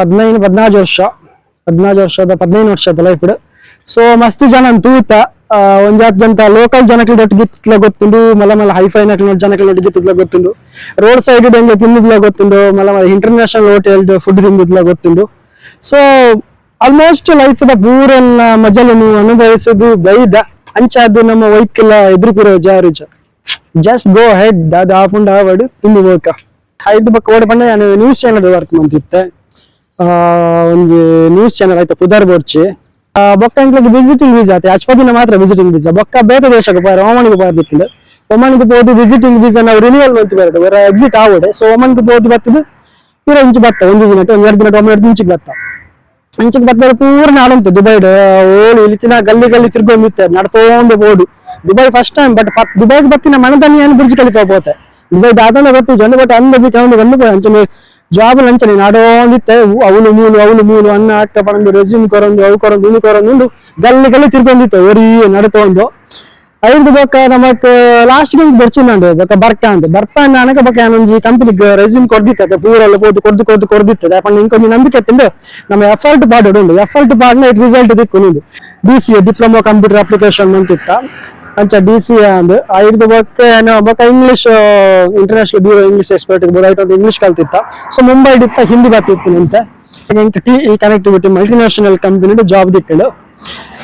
ಪದ್ನೈದು ಪದ್ನಾಜು ವರ್ಷ ಪದ್ನಾಜು ವರ್ಷದ ಪದ್ನೈದು ವರ್ಷದ ಲೈಫ್ ಸೊ ಮಸ್ತ್ ಜನ ತೂತ ಒಂದ್ ಹತ್ತು ಜನ ಲೋಕಲ್ ಜನಕ್ಕೆ ಒಟ್ಟಿಗೆ ಗಿತ್ತಿತ್ಲ ಗೊತ್ತುಂಡು ಮಲ ಮಲ ಹೈಫೈ ನಕ್ಲ ಜನಕ್ಕೆ ಒಟ್ಟಿಗೆ ಗಿತ್ತಿತ್ಲ ಗೊತ್ತುಂಡು. ರೋಡ್ ಸೈಡ್ ಹೆಂಗೆ ತಿನ್ನಿದ್ಲ ಗೊತ್ತುಂಡು ಮಲ ಮಲ ಇಂಟರ್ನ್ಯಾಷನಲ್ ಹೋಟೆಲ್ ಫುಡ್ ತಿಂದಿದ್ಲ ಗೊತ್ತುಂಡು. ಸೊ ಆಲ್ಮೋಸ್ಟ್ ಲೈಫ್ ದ ಪೂರನ್ನ ಮಜಲನ್ನು ಅನುಭವಿಸೋದು ಬೈದ, ಅಂಚಾದ್ದು ನಮ್ಮ ವೈಕಲ್ ಎದುರು ಪೂರ ಜಾರು ಜಸ್ಟ್ ಗೋ ಹೆಡ್ ಅದು ಆಪುಂಡ ಆವಡು ತುಂಬಿ ಬೋಕ ಐದು ಬಕ್ಕ ಓಡಿ ನಾನು ನ್ಯೂಸ್ ಚಾನಲ್ ವರ್ಕ್ ಮಂತಿತ್ತೆ ಒಂಜಿ ನ್ಯೂಸ್ ಚಾನೆಲ್ ಆಯ್ತು ಪುದರ್ ಬೋರ್ಚಿ. ಆ, ಬೊಕ್ಕ ಇಂಕ್ಲಗೆ ವಿಸಿಟಿಂಗ್ ವೀಸಾ ಆಯ್ತು? ಅಚ್ಪದಿನ ಮಾತ್ರ ವಿಸಿಟಿಂಗ್ ವೀಸಾ ಬೊಕ್ಕ ಬೇರೆ ದೇಶಕ್ಕೆ ಪಾರ ಒಮನಿಗೆ ಪಾರ್ದಿಕ್ಕಿಂಡು ಒಮನಿಗೆ ಹೋದು ವಿಸಿಟಿಂಗ್ ವೀಸಾ ನಾವು ರಿನ್ಯೂವಲ್ ಮಂತ್ ಬರುತ್ತೆ ಬೇರೆ ಎಕ್ಸಿಟ್ ಆವಡೆ ಸೊ ಒಮನಿಗೆ ಪೋದು ಬರ್ತದೆ. ಪೂರ ಇಂಚು ಬತ್ತ ಒಂದು ದಿನ ಒಂದು ಎರಡು ದಿನ ಒಮ್ಮೆ ಎರಡು ಇಂಚಿಗೆ ಬತ್ತ ಇಂಚಿಗೆ ಬತ್ತ ಪೂರ ನಾಡುಂಟು ದುಬೈಡ್ ಓಡು ಇಲ್ಲಿನ ಗಲ್ಲಿ ಗಲ್ಲಿ ತಿರ್ಗೊಂಡಿತ್ತೆ ನಡ್ತೋಂದು ಬೋಡು ದುಬೈ ಫಸ್ಟ್ ಟೈಮ್ ಬಟ್ ದುಬೈಗೆ ಬತ್ತಿನ ಮನದಲ್ಲಿ ಏನು ಬುರ್ಜಿ ಕಲಿತಾ ದುಬೈ ದಾದನ ಬತ್ತಿ ಜನ ಬಟ್ ಅಂದಾಜಿ ಕೌಂಡು ಬಂದು ಅಂಚನೆ ಲಂಚನೆ ನಾಡೋಂದಿತ್ತೆ ಅವಳು ಮೂಲು ಅವಳು ಮೂಲು ಅನ್ನ, ಅಕ್ಕ ಪಡಂದು ರೆಸ್ಯೂಮ್ ಕೊರಂದು, ಅವು ಕೊರಂದು ಇನ್ನು ಕೊರಂದು ಗಲ್ಲಿ ಗಲ್ಲಿ ತಿರ್ಕೊಂಡಿತ್ತು ಒರಿ ನಡ್ಕೊಂಡು. ಐದು ಬೊಕ್ಕ ನಮಕ್ ಲಾಸ್ಟ್ಗೆ ಬರ್ಚಿನಂಡು ಬೊಕ್ಕ ಬರ್ಕ ಅಂತ. ಬರ್ಪ ನನಕ ಬೊಕ್ಕ ಒಂಜಿ ಕಂಪನಿಗೆ ರೆಸ್ಯೂಮ್ ಕೊಡ್ದಿತ್ತೆ ಪೂರೆಲ್ಲ ಹೋದು ಕೊಡ್ದು ಕೊಡ್ದು ಕೊರ್ದಿತ್ತದೆ ಅಪ್ಪ ಇಂಕೊಂದು ನಂಬಿಕೆ ತಿಂದು ನಮ್ಮ ಎಫರ್ಟ್ ಪಾಡು ಉಂಡು ಎಫರ್ಟ್ ಪಾಡ್ನ result ದಿಕ್ಕುನುಂದು D C diploma computer application ಅಂತಿತ್ತ ಅಂಚ ಡಿ ಸಿ ಅಂದ್ ಐದು ಬಕ್ಕೆ ಬೊಕ್ಕ English international bureau English expert ಬೋದಾಯ್ತು English English ಕಲ್ತಿತ್ತ ಸೊ ಮುಂಬೈ ಡಿತ್ತ ಹಿಂದಿ ಬರ್ತಿತ್ತು ನಿಂತೆ ಈ ಕನೆಕ್ಟಿವಿಟಿ ಮಲ್ಟಿನ್ಯಾಷನಲ್ ಕಂಪನಿ ಜಾಬ್ ದಿಕ್ಕಳು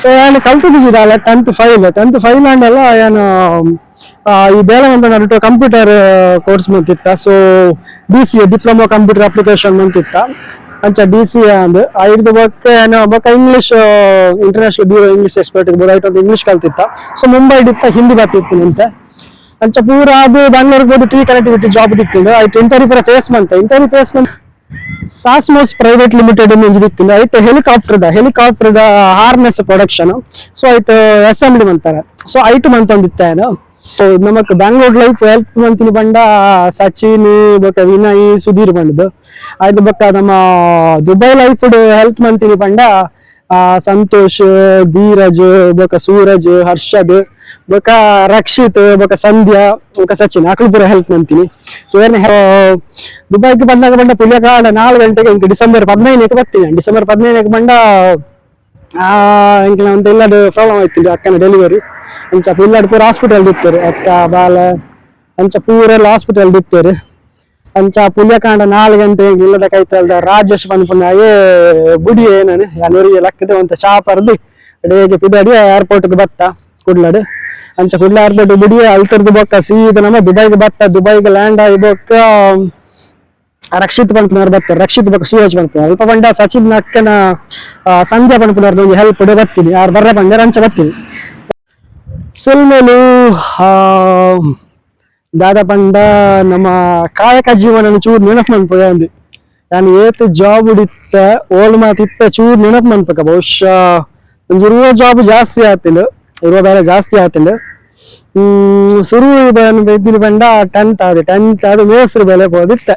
ಸೊ ಏನು ಅಲ್ಲ ಟೆಂತ್ ಫೈಲ್ ಟೆಂತ್ ಫೈಲ್ ಎಲ್ಲ ಏನು ಈ ಬೇರೆ ಒಂದು ನಡುಟು computer course ಮಂತಿತ್ತ so D C diploma computer application ಮಂತಿತ್ತ ಅಂಚ ಡಿ ಸಿ ಅಂದ್. ಐದು ಬಗ್ಗೆ ಏನೋ ಬೊಕ್ಕ English international bureau English expert ಬೋದಾಯ್ತು ಒಂದು ಇಂಗ್ಲಿಷ್ ಕಲ್ತಿತ್ತ. ಸೊ ಮುಂಬೈ ಡಿತ್ತ ಹಿಂದಿ ಬರ್ತಿತ್ತು ನಿಂತೆ. ಅಂಚ ಪೂರ ಅದು ಬೆಂಗಳೂರಿಗೆ ಹೋಗಿ ಟ್ರೀ ಕನೆಕ್ಟಿವಿಟಿ ಜಾಬ್ ದಿಕ್ಕಿಂಡು ಆಯ್ತು ಇಂಟರ್ವ್ಯೂ ಪೂರ ಫೇಸ್ ಮಂತ ಇಂಟರ್ವ್ಯೂ ಫೇಸ್ ಮಂತ್ ಸಾಸ್ಮೋಸ್ ಪ್ರೈವೇಟ್ ಲಿಮಿಟೆಡ್ ದಿಕ್ಕಿಂದು ಆಯ್ತು ಹೆಲಿಕಾಪ್ಟರ್ದ ಹೆಲಿಕಾಪ್ಟರ್ದ ಹಾರ್ನೆಸ್ ಪ್ರೊಡಕ್ಷನ್ ಸೊ ಆಯ್ತು ಅಸೆಂಬ್ಲಿ ಮಂತಾರೆ ಸೊ ಐಟ್ ಮಂತ್ ಒಂದಿತ್ತೇನು ಸೊ ನಮಕ್ ಬ್ಯಾಂಗ್ಳೂರ್ ಲೈಫ್ ಹೆಲ್ಪ್ ಮಂತಿನ ಬಂಡ ಸಚಿನ್, ಬೊಕ್ಕ ವಿನಯ್, ಸುಧೀರ್ ಬಂಡದು ಆಯ್ತು ಬೊಕ್ಕ ನಮ್ಮ ದುಬೈ ಲೈಫ್ ಹೆಲ್ಪ್ ಮಂತಿನ ಬಂಡ ಸಂತೋಷ್, ಧೀರಜ್, ಬೊಕ್ಕ ಸೂರಜ್, ಹರ್ಷದ್, ಬೊಕ್ಕ ರಕ್ಷಿತ್, ಬೊಕ್ಕ ಸಂಧ್ಯಾ, ಬೊಕ್ಕ ಸಚಿನ್ ಅಕ್ಳು ಪೂರ ಹೆಲ್ಪ್ ಮಂತಿನಿ ಸೊ ದುಬೈಗೆ ಬಂದಾಗ ಬಂಡ ಪುಣ್ಯಕಾಲ ನಾಲ್ಕು ಗಂಟೆಗೆ ಇಂಕ ಡಿಸೆಂಬರ್ ಪದಿನೈದಕ್ಕೆ ಬರ್ತೀನಿ ಡಿಸೆಂಬರ್ ಪದಿನೈದಕ್ಕೆ ಬಂಡ ಆ ಇಂಕ ಒಂದು ಇಲ್ಲದ ಪ್ರಾಬ್ಲಮ್ ಆಯ್ತು ಅಕ್ಕನ ಡೆಲಿವರಿ ಅಂಚ ಪಿಲ್ಲಾಡ್ ಪೂರ ಹಾಸ್ಪಿಟಲ್ ಬಿತ್ತೇರು ಅಕ್ಕ, ಬಾಲ ಅಂಚ ಪೂರ ಎಲ್ಲ ಹಾಸ್ಪಿಟಲ್ ಬಿತ್ತೇರು ಅಂಚ ಪುಲ್ಯಕಾಂಡ ನಾಲ್ಕು ಗಂಟೆ ಇಲ್ಲದ ಕೈತಲ್ದ ರಾಜೇಶ್ ಬಂದ್ಪುನಾಗೆ ಬುಡಿ ಏನಾನೆ? ಯಾನೂರಿಗೆ ಲಕ್ಕದೆ ಒಂತ ಶಾಪರ್ದಿ ಪರ್ದು ಅಡಿಗೆ ಏರ್ಪೋರ್ಟ್ ಏರ್ಪೋರ್ಟ್ಗೆ ಬತ್ತ, ಕುಡ್ಲಡ್. ಅಂಚ ಕುಡ್ಲ ಏರ್ಪೋರ್ಟ್ ಬುಡಿ ಅಲ್ತರ್ದು ಬೊಕ್ಕ, ಸೀದ ನಮ್ಮ ದುಬೈಗೆ ಬತ್ತ, ದುಬೈಗೆ ಲ್ಯಾಂಡ್ ಆಗಿ ಬೊಕ್ಕ, ರಕ್ಷಿತ್ ಪಂಪನವ್ರು ಬರ್ತಾರೆ ರಕ್ಷಿತ್ ಬೊಕ್ಕ ಸೂರಜ್ ಪಂಪನವ್ರು ಅಲ್ಪ ಬಂಡ ಸಚಿನ್ ಅಕ್ಕನ ಸಂಧ್ಯಾ ಒಂದು ಹೆಲ್ಪ್ ಬರ್ತೀನಿ. ಯಾರು ಬರ್ರ ಬಂದ್ರೆ ಅಂಚ ಬರ್ತೀನಿ. ಸುಲ್ಮೇಲು ಹಾ. ದಾದ ಪಂಡ, ನಮ್ಮ ಕಾಯಕ ಜೀವನ ಚೂರು ನೆನಪು ಮನ್ಪಗ ಅಂದು. ನಾನು ಏತ್ ಜಾಬ್ ಉಡಿತ್ತ ಓಲ್ ಮಾತಿತ್ತ ಚೂರು ನೆನಪು ಮನ್ಪಕ ಬಹುಶಃ. ಒಂಜಿ ಇರುವ ಜಾಬ್ ಜಾಸ್ತಿ ಆತಿಲ್ಲ ಇರುವ ಬೇರೆ ಜಾಸ್ತಿ ಆತಿಲ್ಲ ಸುರು ಇದ್ದಿನ ಪಂಡ, ಟೆಂತ್ ಆದ ಟೆಂತ್ ಆದ ಮೇಸ್ತ್ರಿ ಬೆಲೆ ಹೋದಿತ್ತ.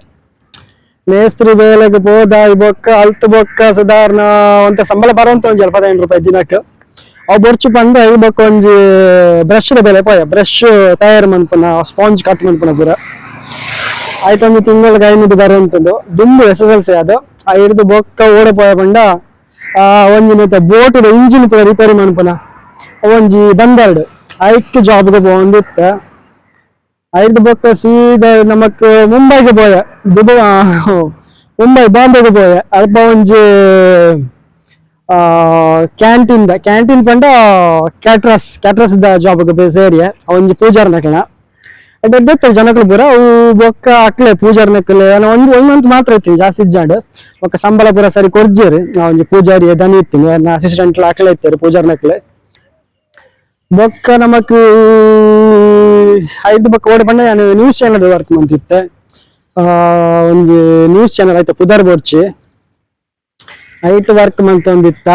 ಮೇಸ್ತ್ರಿ ಬೇಲೆಗೆ ಹೋದ ಬೊಕ್ಕ ಅಲ್ತ್ ಬೊಕ್ಕ ಸಾಧಾರಣ ಒಂತ ಸಂಬಳ ಬರುವಂತ ಒಂಜಿ ಎಪ್ಪತ್ತೈದು ರೂಪಾಯಿ ದಿನಕ್ಕೆ ಅವು ಬೊರ್ಚು ಪಂಡ ಈ ಬೊಕ್ಕ ಒಂಜಿ ಬ್ರಷ್ ಬೆಲೆ ಪೋಯ ಬ್ರಷ್ ತಯಾರು ಮನ್ಪುನ ಸ್ಪಾಂಜ್ ಕಟ್ ಮನ್ಪುನ ಪೂರ ಆಯ್ತು ಒಂದು ತಿಂಗಳಿಗೆ ಐನೂರು ಬರುವಂತದ್ದು ದುಂಬು ಎಸ್ ಎಸ್ ಎಲ್ ಸಿ ಅದು. ಆ, ಹಿಡಿದು ಬೊಕ್ಕ ಓಡ ಪೋಯ ಪಂಡ ಆ ಒಂದಿನ ಬೋಟ್ ಇಂಜಿನ್ ಕೂಡ ರಿಪೇರಿ ಮನ್ಪುನ ಒಂಜಿ ಬಂದರ್ಡ್. ಐಕ್ ಜಾಬ್ಗೆ ಹೋಗಿತ್ತ ಐದು ಬೊಕ್ಕ ಸೀದ ನಮಕ್ ಮುಂಬೈಗೆ ಪೋಯ. ದುಬೈ ಮುಂಬೈ, ಬಾಂಬೆಗೆ ಪೋಯ. ಅಲ್ಪ ಒಂಜಿ ಕ್ಯಾಂಟೀನ್ ಕ್ಯಾಂಟೀನ್ ಪಂಡ ಕ್ಯಾಟ್ರಸ್ ಕ್ಯಾಟ್ರಸ್ ದ ಜಾಬ್ಗೆ ಸೇರಿ ಅವನಿಗೆ ಪೂಜಾರ್ ನಕಣ ಅಡ್ಡ ಜನಗಳು ಪೂರ ಅವು ಬೊಕ್ಕ ಅಕ್ಲೆ ಪೂಜಾರ್ ನಕಲೆ ಒಂದು ಒಂದಂತ ಮಂತ್ ಮಾತ್ರ ಇತ್ತೀನಿ ಜಾಸ್ತಿ ಜಾಡ್ ಬೊಕ್ಕ ಸಂಬಳ ಪೂರ ಸರಿ ಕೊರ್ಜೇರಿ ಅವನಿಗೆ ಪೂಜಾರಿ ದನಿ ಇತ್ತೀನಿ ಅಸಿಸ್ಟೆಂಟ್ ಅಕ್ಲೆ ಇತ್ತೇರಿ ಪೂಜಾರ್ ನಕಲೆ ಬೊಕ್ಕ ನಮಕ್ ಐದು ಬೊಕ್ಕ ಓಡಿ ಬಂದ ನ್ಯೂಸ್ ಚಾನಲ್ ವರ್ಕ್ ಮಂತಿತ್ತೆ ಆ, ಒಂದು ನ್ಯೂಸ್ ಚಾನಲ್ ಆಯ್ತು ಪುದರ್ ಬೋರ್ಚಿ. ಐಟ್ ವರ್ಕ್ ಮಂತ್ ಒಂದಿತ್ತ?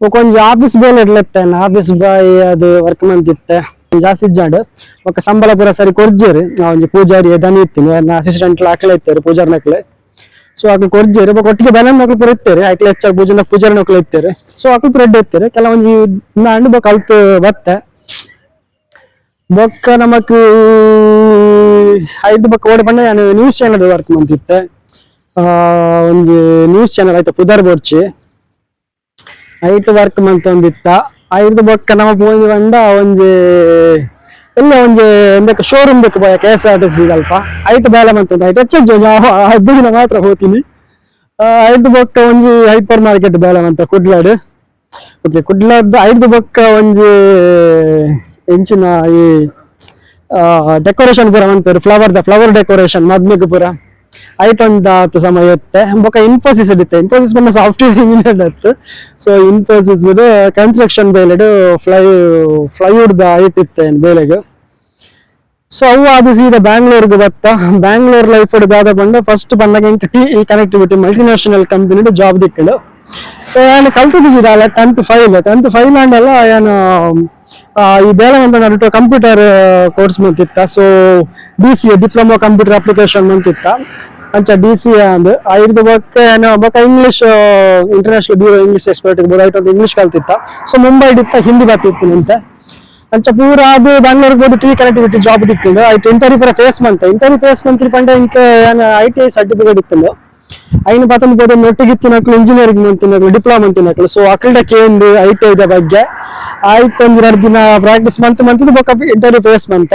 ಒಂಜಿ ಆಫೀಸ್ ಬೇಲ್ ಇಡ್ಲತ್ತೆ ಆಫೀಸ್ ಬಾಯ್ ಅದು ವರ್ಕ್ ಮಂತಿತ್ತೆ ಜಾಸ್ತಿ ಜಾಡ್ ಒಕ್ಕ ಸಂಬಳ ಪೂರ ಸರಿ ಕೊರ್ಜೇರಿ ಒಂದು ಪೂಜಾರಿ ದನಿ ಇತ್ತೀನಿ ಅಸಿಸ್ಟೆಂಟ್ ಅಕ್ಲೆ ಇತ್ತೇರಿ ಪೂಜಾರ್ ನಕ್ಲೆ ಸೊ ಅಕ್ಕ ಕೊರ್ಜೇರಿ ಒಬ್ಬ ಒಟ್ಟಿಗೆ ಬೆಲೆ ಮಕ್ಳು ಪೂರ ಇತ್ತೇರಿ ಅಕ್ಲೆ ಹೆಚ್ಚಾಗಿ ಪೂಜೆ ಪೂಜಾರಿ ಮಕ್ಳು ಇತ್ತೇರಿ ಸೊ ಅಕ್ಲು ಪ್ರೆಡ್ ಎಡ್ಡೆ ಕೆಲವೊಂದು ನಾಂಡು ಬೊಕ್ಕ ಕಲ್ತು ಬತ್ತೆ. ಬೊಕ್ಕ ನಮಕ್ ಐದು ಬೊಕ್ಕ ಓಡಿ ಬಂದ ನ್ಯೂಸ್ ಚಾನಲ್ ವರ್ಕ್ ಮಂತಿತ್ತೆ ಒಂಜಿ ನ್ಯೂಸ್ ಚಾನಲ್ ಆಯ್ತು, ಪುದರ್ ಬೋರ್ಚಿ. ಐಟ್ ವರ್ಕ್ ಮಂತೊಂದಿತ್ತ ಐದು ಬೊಕ್ಕ ನಮ್ಮ ಪೋಂಜಿ ಬಂಡ ಒಂಜಿ ಎಲ್ಲ ಒಂಜಿ ಎಂದಕ್ಕೆ ಶೋರೂಮ್ ಬೇಕು ಪೋಯ K S R T C ಅಲ್ಪ. ಐಟ್ ಬೇಲೆ ಮಂತೊಂದು ಐಟ್ ಹೆಚ್ಚು ಹದ್ದು ದಿನ ಮಾತ್ರ ಹೋಗ್ತೀನಿ. ಐದು ಬೊಕ್ಕ ಒಂಜಿ ಹೈಪರ್ ಮಾರ್ಕೆಟ್ ಬೇಲೆ ಮಂತ ಕುಡ್ಲಾಡ್. ಓಕೆ ಕುಡ್ಲಾಡ್ ಐದು ಬೊಕ್ಕ ಒಂಜಿ ಎಂಚಿನ ಈ ಡೆಕೋರೇಷನ್ ಪೂರ ಫ್ಲವರ್ ದ ಫ್ಲವರ್ ಡೆಕೋರೇಷನ್ ಮದ್ಮೆಗ್ ಪೂರ. ಐಟ್ ಆತು ಸಮಯ ಇತ್ತೆ ಬೊಕ ಇನ್ಫೋಸಿಸ್ ಇಡುತ್ತೆ ಇನ್ಫೋಸಿಸ್ ಬಂದ ಸಾಫ್ಟ್ವೇರ್ ಇಂಜಿನಿಯರ್ ಇತ್ತು ಸೊ ಇನ್ಫೋಸಿಸ್ ಕನ್ಸ್ಟ್ರಕ್ಷನ್ ಬೇಲೆಡು ಫ್ಲೈ ಫ್ಲೈವುಡ್ ದ ಐಟ್ ಇತ್ತೆ ಬೇಲೆಗ್. ಸೊ ಅವು ಅದು ಸೀದಾ ಬ್ಯಾಂಗ್ಳೂರ್ಗೆ ಬತ್ತ ಬ್ಯಾಂಗ್ಳೂರ್ ಲೈಫ್ ದಾದ ಬಂದು ಫಸ್ಟ್ ಬಂದಾಗ ಇಂಕ ಟಿ ಈ ಕನೆಕ್ಟಿವಿಟಿ ಮಲ್ಟಿನ್ಯಾಷನಲ್ ಕಂಪನಿ ಜಾಬ್ ದಿಕ್ಕಳು ಸೊ ಏನು ಕಲ್ತಿದ್ದೀರಲ್ಲ ಟೆಂತ್ ಫೈಲ್ ಟೆಂತ್ ಫೈಲ್ ಅಂಡೆಲ್ಲ ಏನು ಈ ಬೇರೆ ಅಂತ computer course ಮಂತಿತ್ತ. So D C diploma computer application ಮಂತಿತ್ತ. ಅಂಚ ಡಿ ಸಿ ಅಂದ್. ಬೊಕ್ಕ, ಏನು, ಬೊಕ್ಕ English international bureau English expert ಬರೋ ಒಂದು ಇಂಗ್ಲಿಷ್ ಕಲ್ತಿತ್ತ. ಸೊ ಮುಂಬೈ ಡಿತ್ತ ಹಿಂದಿ ಬರ್ತಿತ್ತು ನಿಂತೆ. ಅಂಚ ಪೂರ ಅದು ಬ್ಯಾಂಗ್ಳೂರ್ಗೆ ಹೋಗಿ ಟಿ ಕನೆಕ್ಟಿವಿಟಿ ಜಾಬ್ ದಿಕ್ಕಿಂದು ಐಟ್ ಇಂಟರ್ವ್ಯೂ ಪೂರ ಫೇಸ್ ಮಂತ ಇಂಟರ್ವ್ಯೂ ಫೇಸ್ ಮಂತ್ರಿ ಪಂಡ ಇಂಕೆ ಐ ಟಿ ಐ ಸರ್ಟಿಫಿಕೇಟ್ ಇತ್ತಂದು. ಐನು ಪತ್ತೊಂದು పోతే నొట్టిగిత్తినట్లు ఇంజనీరింగ్ మంతినట్లు డిప్లొమా మంతినట్లు సో అక్కడ కేంది ఐటీ ಐದ ಬಗ್ಗೆ ಆಯ್ತು ಒಂದ್ ಎರಡು ದಿನ ಪ್ರಾಕ್ಟೀಸ್ ಮಂತ್ ಮಂತಿದ್ದು ಬೊಕ್ಕ ಇಂಟರ್ವ್ಯೂ ಫೇಸ್ ಮಂತ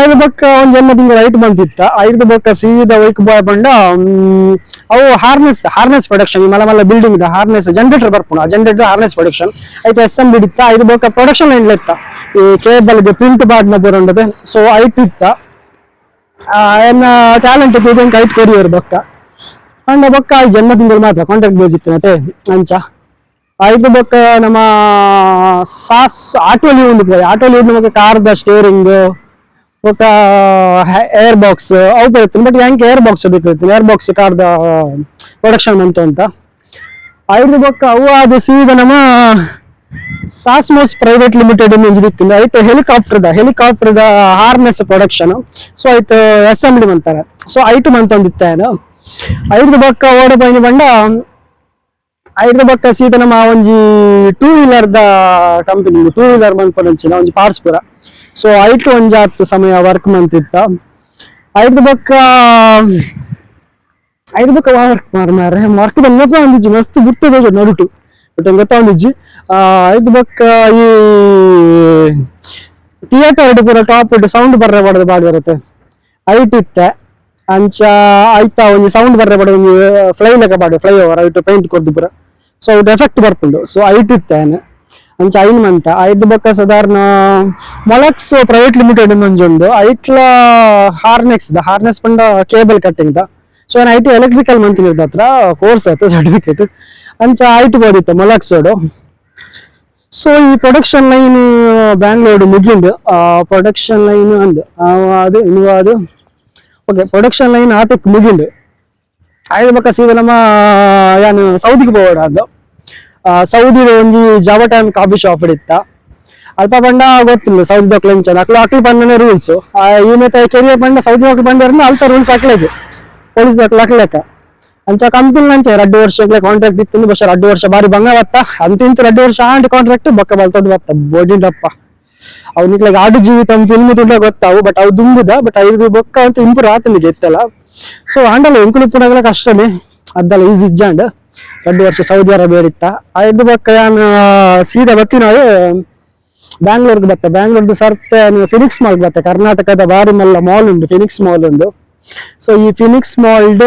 ಐದು ಬೊಕ್ಕ ಒಂದ್ ಜನ್ಮ ತಿಂಗಳು ಐಟ್ ಬಂತಿತ್ತ ಐದು ಬೊಕ್ಕ ಸೀದಾ ವೈಕ್ ಬಾಯ್ ಬಂಡ ಮ್, ಅವು ಹಾರ್ನೆಸ್ ಹಾರ್ನೆಸ್ ಪ್ರೊಡಕ್ಷನ್ ಈ ಮಲ ಮಲ್ಲ ಬಿಲ್ಡಿಂಗ್ ಹಾರ್ನೆಸ್ ಜನರೇಟರ್ ಬರ್ಪುಣ ಜನರೇಟರ್ ಹಾರ್ನೆಸ್ ಪ್ರೊಡಕ್ಷನ್ ಐತೆ ಎಸ್ ಎಂ ಬಿಡಿತ್ತ ಐದು ಬೊಕ್ಕ ಪ್ರೊಡಕ್ಷನ್ ಲೈನ್ ಇತ್ತ ಈ ಕೇಬಲ್ ಗೆ ಪ್ರಿಂಟ್ ಬಾಡ್ ನ ಬರೋಂಡದೆ ಸೊ ಐಟ್ ಇತ್ತ ಆ, ಏನ ಟ್ಯಾಲೆಂಟ್ ಇದೆ ಐಟ್ ಕೊರಿಯರ್ ಬೊಕ್ಕ ಅಂಡ ಬೊಕ್ಕ ತಿಂಗಳು ಮಾತ್ರ ಕಾಂಟ್ರಾಕ್ಟ್ ಬೇಸ್ ಇತ್ತು ಅಂಚ. ಐದು ಬೊಕ್ಕ ನಮ್ಮ ಸಾಸ್, ಆಟೋಲಿ ಒಂದು ಆಟೋಲಿ ನಮಗೆ ಕಾರ್ದ ಸ್ಟೇರಿಂಗ್ ಬೊಕ್ಕ ಏರ್ ಬಾಕ್ಸ್ ಅವು ಬರುತ್ತೆ ಬಟ್ ಹೆಂಗೆ ಏರ್ ಬಾಕ್ಸ್ ಬೇಕು ಏರ್ ಬಾಕ್ಸ್ ಕಾರ್ದ ಪ್ರೊಡಕ್ಷನ್ ಬಂತು ಅಂತ. ಐದು ಬೊಕ್ಕ ಅವು ಅದು ಸೀದ ನಮ್ಮ ಸಾಸ್ಮೋಸ್ ಪ್ರೈವೇಟ್ ಲಿಮಿಟೆಡ್ ಇಂಜಿನಿಕ್ಕಿಂದ ದ ಹೆಲಿಕಾಪ್ಟರ್ ದ ಹಾರ್ನೆಸ್ ಪ್ರೊಡಕ್ಷನ್ ಸೊ ಐಟ್ ಅಸೆಂಬ್ಲಿ ಅಂತಾರೆ ಸೊ ಐಟ್ ಮಂತೊಂದಿತ್ತೇನು. ಐದು ಬಕ್ಕ ಓಡ ಪೈನ ಬಂಡ ಐದು ಬೊಕ್ಕ ಸೀತ ನಮ್ಮ ಒಂಜಿ ಟೂ ವೀಲರ್ ದ ಕಂಪನಿ ಟೂ ವೀಲರ್ ಮನ್ಪೊಡಂಚಿನ ಒಂಜಿ ಪಾರ್ಟ್ಸ್ ಪೂರ. ಸೊ ಐಟ್ ಒಂಜಿ ಹತ್ತು ಸಮಯ ವರ್ಕ್ ಮಂತಿತ್ತ ಐದು ಬೊಕ್ಕ, ಐದು ಬಕ್ಕ ವರ್ಕ್ ಮಾರ ಮಾರೆ ವರ್ಕ್ ಬಂದಪ್ಪ ಒಂದಿಜ್ಜಿ, ಮಸ್ತ್ ಬಿಡ್ತದೆ ನಡುಟು. ಬಟ್ ಗೊತ್ತಾ ಐದು ಬಕ್ಕ ಈ ಥಿಯೇಟರ್ ಪೂರ ಟಾಪ್ ಇಟ್ಟು ಸೌಂಡ್ ಬರ್ರೆ ಬಾಡ್ದು ಬಾಡಿ ಬರುತ್ತೆ ಐಟ್ ಇತ್ತೆ. ಅಂಚ ಆಯ್ತಾ ಒಂಜಿ ಸೌಂಡ್ ಬರ್ರೆ ಬಡ ಒಂಜಿ ಫ್ಲೈ ಲೆಕ್ಕ ಬಾಡಿ ಫ್ಲೈ ಓವರ್ ಐಟು ಪೇಂಟ್ ಕೊರ್ದು ಪುರ ಸೊ ಅವ್ರು ಎಫೆಕ್ಟ್ ಬರ್ಪುಂಡು ಸೊ ಐಟ್ ಇತ್ತೇನೆ. ಅಂಚ ಐನ್ ಮಂತ ಐಟ್ ಬೊಕ್ಕ ಸಾಧಾರಣ ಮೊಲಕ್ಸ್ ಪ್ರೈವೇಟ್ ಲಿಮಿಟೆಡ್ ಒಂಜುಂಡು ಐಟ್ಲ ಹಾರ್ನೆಕ್ಸ್ ದ ಹಾರ್ನೆಸ್ ಪಂಡ ಕೇಬಲ್ ಕಟ್ಟಿಂಗ್ ದ. ಸೊ ಏನ್ ಐಟಿ ಎಲೆಕ್ಟ್ರಿಕಲ್ ಮಂತಿನ ಹತ್ರ ಕೋರ್ಸ್ ಆಯ್ತು ಸರ್ಟಿಫಿಕೇಟ್ ಅಂಚ ಐಟ್ ಬೋದಿತ್ತು ಮೊಲಕ್ಸೋಡು ಸೊ ಈ ಪ್ರೊಡಕ್ಷನ್ ಲೈನ್ ಬ್ಯಾಂಗ್ಳೂರು ಮುಗಿಂದು ಪ್ರೊಡಕ್ಷನ್ ಲೈನ್ ಅಂದ್ ಅದು, ಇನ್ನು ಅದು ఓకే ప్రొడక్షన్ లైన్ ಆತಕ್ಕೆ ಮುಗಿಂಡು ಐದು ಬಕ್ಕ ಸೀದಲಮ್ಮ ಯಾನು ಸೌದಿಗೆ ಹೋಗೋಣ ಅದು ಸೌದಿ ಒಂಜಿ ಜಾವ ಟೈಮ್ ಕಾಫಿ ಶಾಪ್ ಇತ್ತ ಅಲ್ಪ ಪಂಡ ಗೊತ್ತಿಲ್ಲ ಸೌದಿ ದೊಕ್ಲೆಂಚ ಅಕ್ಲು ಅಕ್ಲು ಪಂಡನೆ ರೂಲ್ಸ್ ಈ ಮತ್ತೆ ಕೆರಿಯರ್ ಪಂಡ ಸೌದಿ ಅಕ್ಲು ಪಂಡ ಅಲ್ಪ ರೂಲ್ಸ್ ಹಾಕ್ಲೇಗೆ ಪೊಲೀಸ್ ಅಕ್ಲು ಹಾಕ್ಲೇಕ ಅಂಚ ಕಂಪನಿ ಅಂಚೆ ಎರಡು ವರ್ಷಗಳ ಕಾಂಟ್ರಾಕ್ಟ್ ಇತ್ತು ಬಸ್ ಎರಡು ವರ್ಷ ಬಾರಿ ಬಂಗ ಬತ್ತ ಅಂತಿಂತು ಎರಡು ವರ್ಷ ಆಂಟಿ ಕಾಂಟ್ರಾಕ್ಟ್ ಬೊಕ್ಕ ಬಲ್ತದ ಬತ್ತ ಬೋಡಿಂದಪ್ಪ ಅವನಿಗೆ ಆಡು ಜೀವಿತ ಫಿಲ್ಮ್ ತುಂಡ ಗೊತ್ತಾವು ಬಟ್ ಅವು ದುಂಬುದ ಬಟ್ ಐದು ಬೊಕ್ಕ ಅಂತ ಇಂಪ್ರೂವ್ ಆತನಿಗೆ ಗೆತ್ತಲ್ಲ ಸೊ ಆಂಡಲ್ಲ ಎಂಕುಲು ಪುನಗಲ ಕಷ್ಟನೇ. ಅದ್ದಲ್ಲ ಈಸಿ ಇಜ್ಜಾಂಡ್. ಎರಡು ವರ್ಷ ಸೌದಿ ಅರೇಬಿಯಾ ಇತ್ತ. ಐದು ಬೊಕ್ಕ ಯಾನ ಸೀದಾ ಬತ್ತಿನಾಳು ಬ್ಯಾಂಗ್ಳೂರ್ಗೆ ಬತ್ತೆ. ಬ್ಯಾಂಗ್ಳೂರ್ದು ಸರ್ತೆ, ನೀವು ಫಿನಿಕ್ಸ್ ಮಾಲ್ ಬತ್ತ. ಕರ್ನಾಟಕದ ಬಾರಿ ಮಲ್ಲ ಮಾಲ್ ಉಂಟು ಫಿನಿಕ್ಸ್ ಮಾಲ್ ಒಂದು. ಸೊ ಈ ಫಿನಿಕ್ಸ್ ಮಾಲ್ಡ್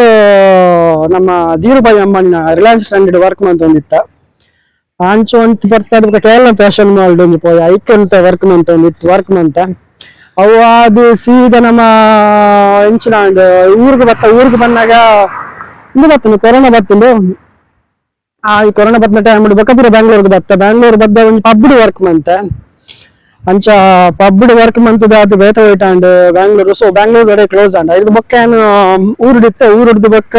ನಮ್ಮ ಧೀರುಭಾಯಿ ಅಮ್ಮನ ರಿಲಯನ್ಸ್ ಸ್ಟ್ಯಾಂಡರ್ಡ್ ವರ್ಕ್ ಮಂತ್ ಒಂದಿತ್ತ. ಆಂಚ ಬರ್ತಾ ಬರ್ತಾಡ ಕೇರಳ ಫ್ಯಾಷನ್ ಮಾಲ್ಡ್ ಒಂದು ಪೋಯ. ಐಕ್ ಅಂತ ವರ್ಕ್ ಮಂತ್ ಒಂದಿತ್ತು ವರ್ಕ್ ಮಂತ ಅವು ಅದು ಸೀದಾ ನಮ್ಮ ಇಂಚಿನ ಊರಿಗೆ ಬತ್ತ, ಊರಿಗೆ ಬಂದಾಗ ಇದು ಬತ್ತನು ಕೊರೋನಾ ಬತ್ತಂದು ಆ, ಈ ಕೊರೋನಾ ಬತ್ತ ಟೈಮ್ ಬೊಕ್ಕಪುರ ಬ್ಯಾಂಗ್ಳೂರ್ಗೆ ಬತ್ತ. ಬ್ಯಾಂಗ್ಳೂರ್ ಬದ್ದ ಒಂದು ಪಬ್ಡ್ ವರ್ಕ್ ಮಂತೆ ಅಂಚ ಪಬ್ಡ್ ವರ್ಕ್ ಮಂತದ ಅದು ಬೇಟ ಹೋಯ್ಟ ಅಂಡ್ ಬ್ಯಾಂಗ್ಳೂರು ಸೊ ಬ್ಯಾಂಗ್ಳೂರ್ ಕ್ಲೋಸ್ ಆಂಡ್ ಇದು ಬೊಕ್ಕ ಏನು ಊರುಡಿತ್ತೆ ಊರಿಡ್ದು ಬೊಕ್ಕ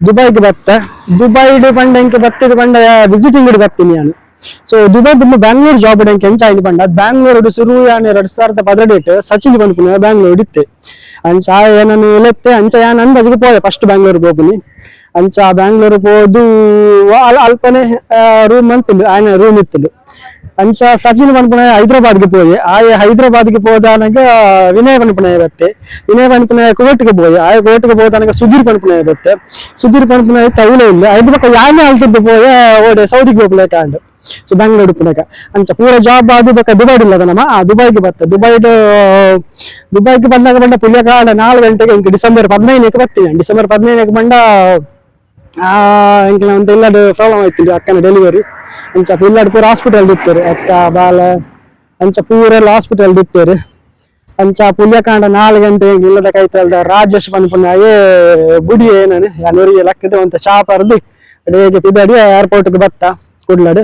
ದುಬೈಗೆ ಬತ್ತೆ ದುಬೈ ಪಂಡ ಎಂಕೆ ಬತ್ತಿದ ಪಂಡ ವಿಸಿಟಿಂಗ್ ಬತ್ತೀನಿ ನಾನು. ಸೊ ದುಬೈ ತುಂಬ ಬ್ಯಾಂಗ್ಳೂರ್ ಜಾಬ್ ಇಡಂಕೆ ಎಂಚ ಆಯ್ತು ಪಂಡ ಬ್ಯಾಂಗ್ಳೂರ್ ಶುರು ಎರಡ್ ಸಾವಿರದ ಪದಿನೆಟ್ಟು ಸಚಿನ್ ಬಂದ್ಪುನ ಬ್ಯಾಂಗ್ಳೂರ್ ಇತ್ತೆ. ಅಂಚ ಏನನ್ನು ಎಲೆತ್ತೆ ಅಂಚ ಯಾನ್ ಅಂದಾಜಿಗೆ ಪೋದೆ ಫಸ್ಟ್ ಬ್ಯಾಂಗ್ಳೂರ್ ಹೋಗುನಿ ಅಂಚ ಬ್ಯಾಂಗ್ಳೂರ್ ಹೋದು ಅಲ್ಪನೇ ರೂಮ್ ಅಂತ ಆಯ್ನ ರೂಮ್ ಇತ್ತಿದ್ದು ಅಂಚ ಸಚಿನ್ ಪನ್ಪುನ ಹೈದರಾಬಾದ್ಗೆ ಪೋಯಿ ಆಯೆ ಹೈದರಾಬಾದ್ಗೆ ಹೋದಾನಗ ವಿನಯ್ ಪನ್ಪುನ ಬತ್ತೆ ವಿನಯ್ ಪನ್ಪುನ ಕೋರ್ಟ್ಗೆ ಪೋಯಿ ಆಯ ಕೋರ್ಟ್ಗೆ ಹೋದಾನಗ ಸುಧೀರ್ ಪನ್ಪುನ ಬತ್ತೆ ಸುಧೀರ್ ಪನ್ಪುನ ತೌಲೆ ಇಲ್ಲ. ಐದು ಪಕ್ಕ ಯಾನೆ ಅಲ್ತಿದ್ದು ಪೋಯ ಓಡೆ, ಸೌದಿಗೆ ಹೋಗ್ಲೆ ಕಾಂಡು ಸೊ ಬೆಂಗಳೂರು ಪುನಕ ಅಂಚ ಪೂರ ಜಾಬ್ ಆದು ಬಕ್ಕ ದುಬೈ ಇಲ್ಲದ ನಮ್ಮ? ಆ, ದುಬೈಗೆ ಬತ್ತೆ ದುಬೈಡ್ ದುಬೈಗೆ ಬಂದಾಗ ಬಂದ ಪುಲ್ಯ ಕಾಲ ನಾಲ್ಕು ಗಂಟೆಗೆ ಇಂಕ ಡಿಸೆಂಬರ್ ಹದಿನೈದಕ್ಕೆ ಬರ್ತೀನಿ ಡಿಸೆಂಬರ್ ಹದಿನೈದಕ್ಕೆ ಬಂದ, ಆ ಇಂಕ ಅಂತ ಇಲ್ಲದ ಪ್ರಾಬ್ಲಮ್ ಆಯ್ತು ಅಕ್ಕನ ಡೆಲಿವರಿ ಅಂಚ ಪಿಲ್ಲಡ್ ಪೂರ ಹಾಸ್ಪಿಟಲ್ ದಿತ್ತೇರು ಅಕ್ಕ, ಬಾಲ, ಅಂಚ ಪೂರ ಹಾಸ್ಪಿಟಲ್ ದಿತ್ತೇರು ಅಂಚ ಪುಲ್ಯಕಾಂಡ ನಾಲ್ಕು ಗಂಟೆ ಇಲ್ಲದ ಕೈತಲ್ದ ರಾಜೇಶ್ ಪನ್ಪುನ ಏ ಬುಡಿ ಏನನು? ಯಾನೂರಿಗೆ ಲಕ್ಕದ ಅಂತ ಶಾಪ್ ಅರ್ದು ಅಡಿಗೆ ಪಿದಾಡಿ ಏರ್ಪೋರ್ಟ್ಗೆ ಬತ್ತ, ಕುಡ್ಲಡ್.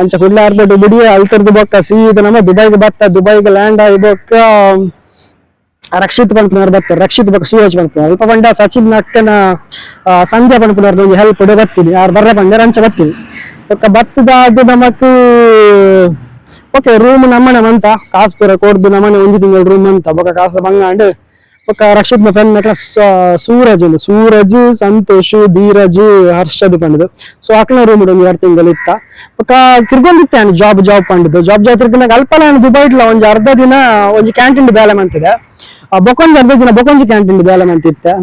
ಅಂಚ ಕುಡ್ಲ ಏರ್ಪೋರ್ಟ್ ಬುಡಿ ಅಲ್ತರ್ದು ಬೊಕ್ಕ, ಸೀದ ನಮ್ಮ ದುಬೈಗೆ ಬತ್ತ, ದುಬೈಗೆ ಲ್ಯಾಂಡ್ ಆಗಿ ಬೊಕ್ಕ, ರಕ್ಷಿತ್ ಪನ್ಪುನವ್ರು ಬರ್ತಾರೆ. ರಕ್ಷಿತ್ ಬೊಕ್ಕ, ಸೂರಜ್ ಪನ್ಪುನವ್ರು ಅಲ್ಪ ಬಂಡ ಸಚಿನ್ ಅಕ್ಕನ ಸಂಧ್ಯಾ ಪನ್ಪುನವ್ರು ಹೆಲ್ಪ್ ಬರ್ತೀನಿ. ಯಾರು ಬರ್ರ ಬಂದ್ರೆ ಅಂಚ ಬರ್ತೀನಿ. ಬೊಕ್ಕ ಬತ್ತದಾದ ನಮಕ್ ಓಕೆ ರೂಮ್ ನಮ್ಮನೆ ಮಂತ. ಕಾಸ್ ಪೂರ ಕೊಡ್ದು ನಮ್ಮನೆ ಒಂದು ತಿಂಗಳು ರೂಮ್ ಅಂತ ಬೊಕ ಕಾಸು ಬಂಗಾಂಡ್ ಬೊಕ ರಕ್ಷಿತ್ ಫ್ರೆಂಡ್ ನಕ್ಲ ಸೂರಜ್ ಉಂಡು ಸೂರಜ್, ಸಂತೋಷ್, ಧೀರಜ್ ಹರ್ಷದ್ ಪಂಡದು ಸೊ ಅಕ್ಲ ರೂಮ್ ಒಂದು ಎರಡು ತಿಂಗಳು ಇತ್ತ. ಬೊಕ್ಕ ತಿರ್ಗೊಂಡಿತ್ತೆ ನಾನು ಜಾಬ್ ಜಾಬ್ ಪಂಡದು ಜಾಬ್ ಜಾಬ್ ತಿರ್ಗಿನ ಅಲ್ಪ ನಾನು ದುಬೈ ಒಂದು ಅರ್ಧ ದಿನ ಒಂಜಿ ಕ್ಯಾಂಟೀನ್ ಬೇಲೆ ಮಂತಿದೆ. ಬೊಕೊಂಜಿ ಅರ್ಧ ದಿನ ಬೊಕೊಂಜಿ ಕ್ಯಾಂಟೀನ್ ಬೇಲೆ ಮಂತಿತ್ತೆ.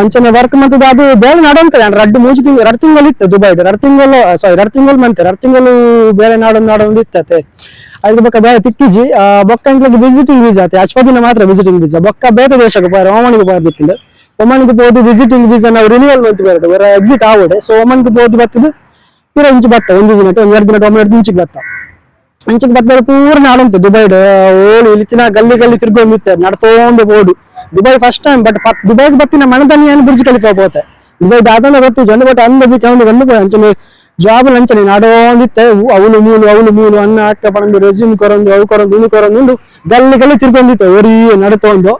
ಅಂಚನೆ ವರ್ಕ್ ಮತ್ತೆ ಅದು ಬೇರೆ ನಾಡೋಂತಾರೆ ರಡ್ಡು ಮೂಜಿ ತಿಂಗಳು ಎರಡು ತಿಂಗಳು ಇತ್ತು ದುಬೈ ಎರಡು ತಿಂಗಳು ಸಾರಿ ಎರಡು ತಿಂಗಳು ಮಂತೆ ಎರಡು ತಿಂಗಳು ಬೇರೆ ನಾಡೊಂದು ನಾಡೊಂದು ಇತ್ತತೆ. ಅದ್ರ ಬೊಕ್ಕ ಬೇರೆ ತಿಕ್ಕಿಜಿ ಬೊಕ್ಕ ಇಂಕ್ಲಿಗೆ ವಿಸಿಟಿಂಗ್ ವೀಸಾ ಆತೆ ಅಶ್ವದಿನ ಮಾತ್ರ ವಿಸಿಟಿಂಗ್ ವೀಸಾ ಬೊಕ್ಕ ಬೇರೆ ದೇಶಕ್ಕೆ ಬಾರ ಒಮನ್ಗೆ ಒಮನ್ ಒಮನ್ಗೆ ಬೋದು ವಿಸಿಟಿಂಗ್ ವೀಸಾ ನಾವು ರಿನ್ಯೂವಲ್ ಮಂತ್ ಬರ್ತದೆ ಬೇರೆ ಎಕ್ಸಿಟ್ ಆಗೋಡೆ ಸೊ ಒಮನ್ಗೆ ಬೋದು ಬರ್ತದೆ, ಪೂರ ಇಂಚು ಬತ್ತ ಒಂದು ದಿನ ಒಂದು ಎರಡು ದಿನ ಒಮ್ಮೆ ಎರಡು ಇಂಚಿಗೆ ಬತ್ತ ಇಂಚಿಗೆ ಬತ್ತ ಪೂರ ನಾಡುಂಟು ದುಬೈಡ್ ಓಡು ತಿನ್ನ ಗಲ್ಲಿ ಗಲ್ಲಿ ತಿರ್ಗೊಂಡಿತ್ತೆ ನಡ್ತೋಂಡು ಓಡು ದುಬೈ ಫಸ್ಟ್ ಟೈಮ್ ಬಟ್ ದುಬೈಗೆ ಬತ್ತಿನ ಮನದಲ್ಲಿ ಏನು ಬುರ್ಜ್ ಕಲಿಪ ಹೋತೆ ದುಬೈ ದಾದನ ಗೊತ್ತು ಜನ ಬಟ್ ಅಂದಾಜಿ ಕೌಂಡು ಬಂದು ಅಂಚನೆ ಜಾಬ್ ಅಂಚನೆ ನಾಡೋಂದಿತ್ತೆ ಅವಳು ಮೂಲು ಅವಳು ಮೂಲು ಅನ್ನ ಅಕ್ಕ ಪಣಂದು ರೆಸ್ಯೂಮ್ ಕೊರೊಂದು ಅವು ಕೊರೊಂದು ಇನ್ನು ಕೊರೊಂದು ಉಂಡು ಗಲ್ಲಿ ಗಲ್ಲಿ ತಿರ್ಗೊಂಡಿತ್ತೆ ಒರಿ ನಡ್ತೋಂದು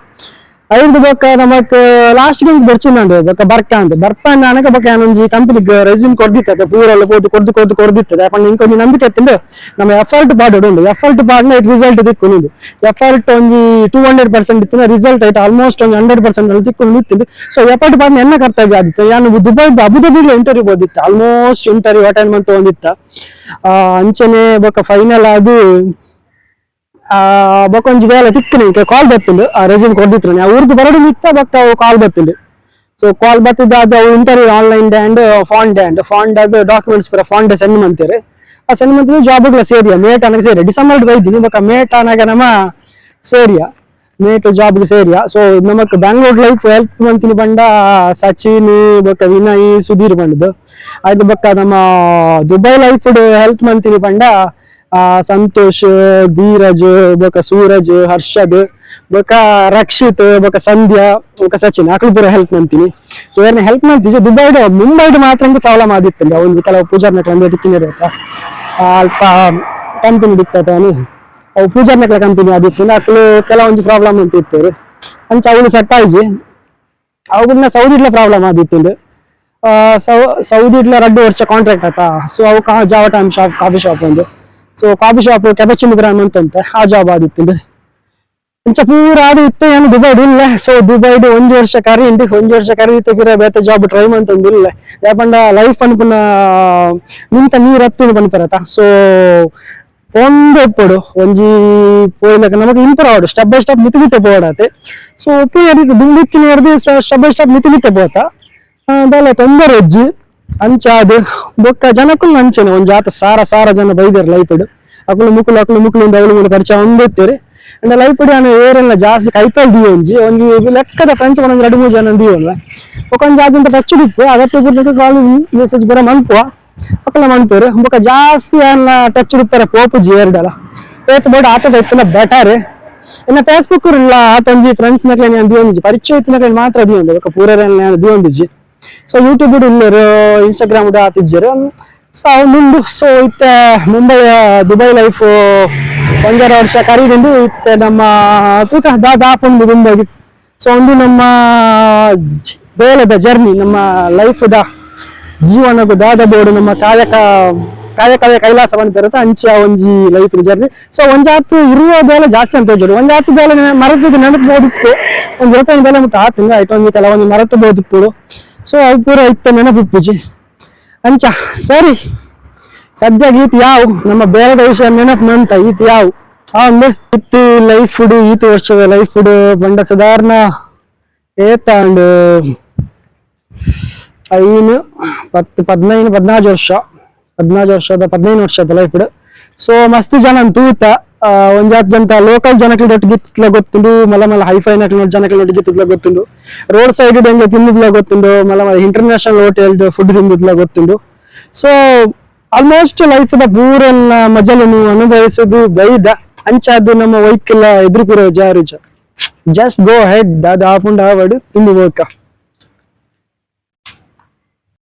ಐದು ಬೊಕ್ಕ ನಮಕ್ ಲಾಸ್ಟ್ ಮಂತ್ ಬರ್ಚಿನಂಡು ಬೊಕ್ಕ ಬರ್ಕ ಅಂತ ಬರ್ಪ ಅನಕ ಬೊಕ್ಕ ಏನೊಂಜಿ ಕಂಪನಿ ರೆಸ್ಯೂಮ್ ಕೊಡ್ದಿತ್ತೆ ಪೂರೆಲ್ಲ ಹೋದು ಕೊರ್ದು ಕೊರ್ದು ಕೊಡ್ದಿತ್ತದೆ. ಅಪ್ಪ ಇಂಕೊಂಜಿ ನಂಬಿಕೆ ಎತ್ತಿಂಡು ನಮ್ಮ ಎಫರ್ಟ್ ಪಾಡ್ ಉಂಡು ಎಫರ್ಟ್ ಪಾಡ್ನ ರಿಸಲ್ಟ್ ದಿಕ್ಕು ಎಫರ್ಟ್ ಒಂಜಿ ಟೂ ಹಂಡ್ರೆಡ್ ಪರ್ಸೆಂಟ್ ಇತ್ತಿನ ರಿಸಲ್ಟ್ ಐಟ್ ಆಲ್ಮೋಸ್ಟ್ ಒಂದು ಹಂಡ್ರೆಡ್ ಪರ್ಸೆಂಟ್ ಅಲ್ಲಿ ತಿಕ್ಕೊಂಡು ನಿಂತಿದ್ದು ಸೊ ಎಫರ್ಟ್ ಪಾಡ್ನ ಎನ್ನ ಕರ್ತವ್ಯ ಆದಿತ್ತು? ಯಾನು ದುಬೈ ಅಬುದಾಬಿಲಿ ಇಂಟರ್ವ್ಯೂ ಹೋದಿತ್ತು ಆಲ್ಮೋಸ್ಟ್ ಇಂಟರ್ವ್ಯೂ ಅಟೆಂಡ್ ಮಂತ್ ಒಂದಿತ್ತ ಅಂಚನೆ ಬೊಕ್ಕ ಫೈನಲ್ ಅದು ಆ ಬೊಕೊಂಜಿ ಬೇಲೆ ತಿಕ್ಕನೆ ಕಾಲ್ ಬತ್ತುಂಡು ಆ ರೆಸ್ಯೂಮ್ ಕೊಡ್ದಿತ್ತು ಆ ಊರ್ದು ಬರಡು ನಿತ್ತ ಬಟ್ ಅವು ಕಾಲ್ ಬತ್ತುಂಡು ಸೊ ಕಾಲ್ ಬತ್ತಿದ್ದ ಅದು ಅವು ಇಂಟರ್ವ್ಯೂ ಆನ್ಲೈನ್ ಡ್ಯಾಂಡ್ ಫಾಂಡ್ ಡ್ಯಾಂಡ್ ಫಾಂಡ್ ಅದು ಡಾಕ್ಯುಮೆಂಟ್ಸ್ ಪೂರ ಫಾಂಡ್ ಸೆಂಡ್ ಮಂತೀರಿ ಆ ಸೆಂಡ್ ಮಂತಿದ್ದು ಜಾಬ್ಗಳ ಸೇರಿಯ? ಮೇಟ್ ಅನ್ನಕ್ಕೆ ಸೇರಿ ಡಿಸೆಂಬರ್ ಬೈದಿನಿ ಬೊಕ್ಕ ಮೇಟ್ ಅನ್ನಗೆ ನಮ್ಮ ಸೇರಿಯ. ಮೇಟ್ ಜಾಬ್ಗೆ ಸೇರಿಯ. ಸೊ ನಮಕ್ ಬ್ಯಾಂಗ್ಳೂರ್ ಲೈಫ್ ಹೆಲ್ಪ್ ಮಂತಿನಿ ಬಂಡ ಸಚಿನ್, ಬೊಕ್ಕ ವಿನಯ್, ಸುಧೀರ್ ಬಂಡದು ಅದು ಬಕ್ಕ ನಮ್ಮ ದುಬೈ ಲೈಫ್ ಹೆಲ್ಪ್ ಮಂತಿನಿ ಬಂಡ ಆ, ಸಂತೋಷ್, ಧೀರಜ್, ಬೊಕ ಸೂರಜ್, ಹರ್ಷದ್, ಬೊಕ ರಕ್ಷಿತ್, ಬೊಕ ಸಂಧ್ಯಾ, ಬೊಕ ಸಚಿನ್ ಅಕ್ಲು ಪೂರ ಹೆಲ್ಪ್ ಮಾಡ್ತೀನಿ. ಸೊ ಇವ್ರನ್ನ ಹೆಲ್ಪ್ ಮಾಡ್ತೀವಿ ದುಬೈಡ್ ಮುಂಬೈಡ್ ಮಾತ್ರ ಪ್ರಾಬ್ಲಮ್ ಆದಿತ್ತಲ್ಲ ಒಂದು ಕೆಲವು ಪೂಜಾರ್ನಕ್ಲ ಒಂದು ಇರ್ತೀನಿ ಅಲ್ಪ ಕಂಪನಿ ಬಿತ್ತತಾನೆ ಅವು ಪೂಜಾರ್ನಕ್ಲ ಕಂಪನಿ ಆದಿತ್ತು ಅಕ್ಲು ಕೆಲವೊಂದು ಪ್ರಾಬ್ಲಮ್ ಅಂತ ಇರ್ತೇವೆ ಅಂಚ ಅವಳು ಸೆಟ್ ಆಯ್ಜಿ ಸೌದಿ ಸೌದಿಡ್ಲ ಪ್ರಾಬ್ಲಮ್ ಆದಿತ್ತು ಸೌ ಸೌದಿಡ್ಲ ಎರಡು ವರ್ಷ ಕಾಂಟ್ರಾಕ್ಟ್ ಆತ ಸೊ ಅವು ಜಾವ ಟೈಮ್ ಶಾಪ್ ಕಾಫಿ ಶಾಪ್ ಒಂದು. So coffee shop cappuccino gram ಅಂತಂತೆ. ಆ ಜಾಬ್ ಆದಿತ್ತು ಇಂಚ ಪೂರ ಆಡು ಇತ್ತು ಏನು ದುಬೈಡ್ ಇಲ್ಲ. ಸೊ ದುಬೈಡ್ ಒಂದು ವರ್ಷ ಕರಿ ಇಂಡಿ ಒಂದು ವರ್ಷ ಕರಿ ತೆಗಿರ ಬೇತೆ ಜಾಬ್ ಟ್ರೈ ಅಂತಂದಿಲ್ಲ ಯಾಕಂಡ ಲೈಫ್ ಅನ್ಪುನ ನಿಂತ ನೀರ್ ಹತ್ತಿನ ಬಂದ್ಪರತ ಸೊ ಒಂದು ಒಪ್ಪಡು ಒಂಜಿ ಪೋಯ್ಲಕ ನಮಗೆ ಇಂಪ್ರೂವ್ ಆಡು ಸ್ಟೆಪ್ ಬೈ ಸ್ಟೆಪ್ ಮಿತಿ ಮಿತ್ತೆ ಪೋಡಾತೆ ಸೊ ಒಪ್ಪಿ ದುಂಬಿತ್ತಿನ ಹಿಡ್ದು ಸ್ಟೆಪ್ ಬೈ ಸ್ಟೆಪ್ ಮಿತಿ ಮಿತ್ತೆ ಪೋತ ಅದಲ್ಲ ತೊಂದರೆ ಅಜ್ಜಿ ಅಂಚಾದು, ಬೊಕ್ಕ ಜನಕ್ಕೂ ಅಂಚನೆ, ಒಂದು ಜಾತ ಸಾರ ಸಾರ ಜನ ಬೈದಾರೆ ಲೈಫ್ ಇಡು ಅಕಲು ಮುಕ್ಕಲು ಅಕಲು ಮುಕ್ಕಲಿಂದ ಅವಳು ಮುಂದೆ ಪರಿಚಯ ಒಂದಿತ್ತೇರಿ ಅಂಡ್ ಲೈಫ್ ಇಡಿ ಅನ್ನೋ ಏರೆಲ್ಲ ಜಾಸ್ತಿ ಕೈತಲ್ ದಿ ಒಂಜಿ ಒಂದು ಲೆಕ್ಕದ ಫ್ರೆಂಡ್ಸ್ ಒಂದು ಎರಡು ಮೂರು ಜನ ದಿವಲ್ಲ ಒಕ್ಕೊಂದು ಜಾತಿ ಟಚ್ ಬಿಟ್ಟು ಅಗತ್ಯ ಬಿಟ್ಟು ಕಾಲ್ ಮೆಸೇಜ್ ಬರ ಮನ್ಪುವ. ಅಕಲ ಮನ್ಪೇರು ಬೊಕ್ಕ ಜಾಸ್ತಿ ಅನ್ನ ಟಚ್ ಬಿಡ್ತಾರೆ ಪೋಪುಜಿ ಎರಡಲ್ಲ ಏತ್ ಬೋರ್ಡ್ ಆತದ ಇತ್ತಲ್ಲ ಬೆಟರ್. ಇನ್ನ ಫೇಸ್ಬುಕ್ ಇಲ್ಲ ಆತಂಜಿ ಫ್ರೆಂಡ್ಸ್ ನಕ್ಲೆ ದಿಯೊಂದಿಜಿ ಪರಿಚಯ ಇತ್ತಿನ ಮಾತ್ರ ಬೊಕ್ಕ ಪೂರ ದಿಯೊಂದಿಜಿ ಸೊ ಯೂಟ್ಯೂಬ್ ಇಲ್ಲರು ಇನ್ಸ್ಟಾಗ್ರಾಮ್ ಆತಿಜ್ಜರು ಸೊ ಅವನುಂಡು ಸೊ ಇತ್ತ ಮುಂಬೈ ದುಬೈ ಲೈಫ್ ಒಂದೆರಡು ವರ್ಷ ಕರೀದಿಂಡು ಇತ್ತ ನಮ್ಮ, ತೂಕ ದಾ ದಾಪುಂಡು ಸೊ ಒಂದು ನಮ್ಮ ಬೇಲದ ಜರ್ನಿ ನಮ್ಮ ಲೈಫ್ ದ ಜೀವನದ ದಾದ ಬೋರ್ಡ್, ನಮ್ಮ ಕಾಯಕ ಕಾಯಕವೇ ಕೈಲಾಸ ಬಂದಿರುತ್ತೆ, ಅಂಚ ಒಂಜಿ ಲೈಫ್ ಜರ್ನಿ ಸೊ ಒಂಜಾತು ಇರುವ ಬೇಲೆ ಜಾಸ್ತಿ ಅಂತ ಹೇಳಿ ಒಂಜಾತು ಬೇಲೆ ಮರತು ನೆನಪು ಬೋದಿತ್ತು ಒಂದು ರೂಪಾಯಿ ಬೇಲೆ ಮುಟ್ಟ ಆತಿಂಗ ಆಯ್ತು. ಒಂದು ಕೆಲವೊಂದು ಮರತು ಬೋದಿತ್ತು ಸೊ ಅವು ಪೂರ ಇತ್ತು ನೆನಪು ಪೂಜೆ. ಅಂಚ, ಸರಿ. ಸದ್ಯ ಈತ್ ಯಾವ? ನಮ್ಮ ಬೇರೆ ವಿಷಯ ನೆನಪು ನಂತ ಈತ್ ಯಾವ? ಅಂದ್ರೆ ಇತ್ತು ಲೈಫ್ ಫುಡ್ ಈತ ವರ್ಷದ ಲೈಫ್ ಫುಡ್ ಬಂಡ ಸಾಧಾರಣ, ಏತಾಂಡು ಐನು ಪತ್ತು ಪದ್ನೈದು ಪದ್ನಾಜು ವರ್ಷ. ಪದ್ನಾಜು ವರ್ಷದ ಪದ್ನೈದು ವರ್ಷದ ಲೈಫ್ ಸೊ ಮಸ್ತ್ ಜನ ತೂತ ಒಂದ್ ಜಾತ್ ಜನ ಲೋಕಲ್ ಜನಕ್ಕೆ ಒಟ್ಟಿಗೆ ಗಿತ್ತಲ ಗೊತ್ತುಂಡು ಮಲ ಮಲ ಹೈಫೈ ನಕ್ಲ ಜನಕ್ಕೆ ಒಟ್ಟಿಗೆ ಗಿತ್ತಲ ಗೊತ್ತುಂಡು. ರೋಡ್ ಸೈಡ್ ಹೆಂಗೆ ತಿನ್ನಿದ್ಲ ಗೊತ್ತುಂಡು ಮಲ ಮಲ ಇಂಟರ್ನ್ಯಾಷನಲ್ ಹೋಟೆಲ್ ಫುಡ್ ತಿಂದಿದ್ಲ ಗೊತ್ತುಂಡು. ಸೊ ಆಲ್ಮೋಸ್ಟ್ ಲೈಫ್ ದ ಪೂರನ್ನ ಮಜಲು ನೀವು ಅನುಭವಿಸೋದು ಬೈದ, ಅಂಚಾದ್ದು ನಮ್ಮ ವೈಕ್ಕೆಲ್ಲ ಎದುರು ಕೂರೋ ಜಾರು ಜಸ್ಟ್ ಗೋ ಹೆಡ್ ಅದು ಆಪುಂಡು ಆವಡು ತಿಂದು ಹೋಗ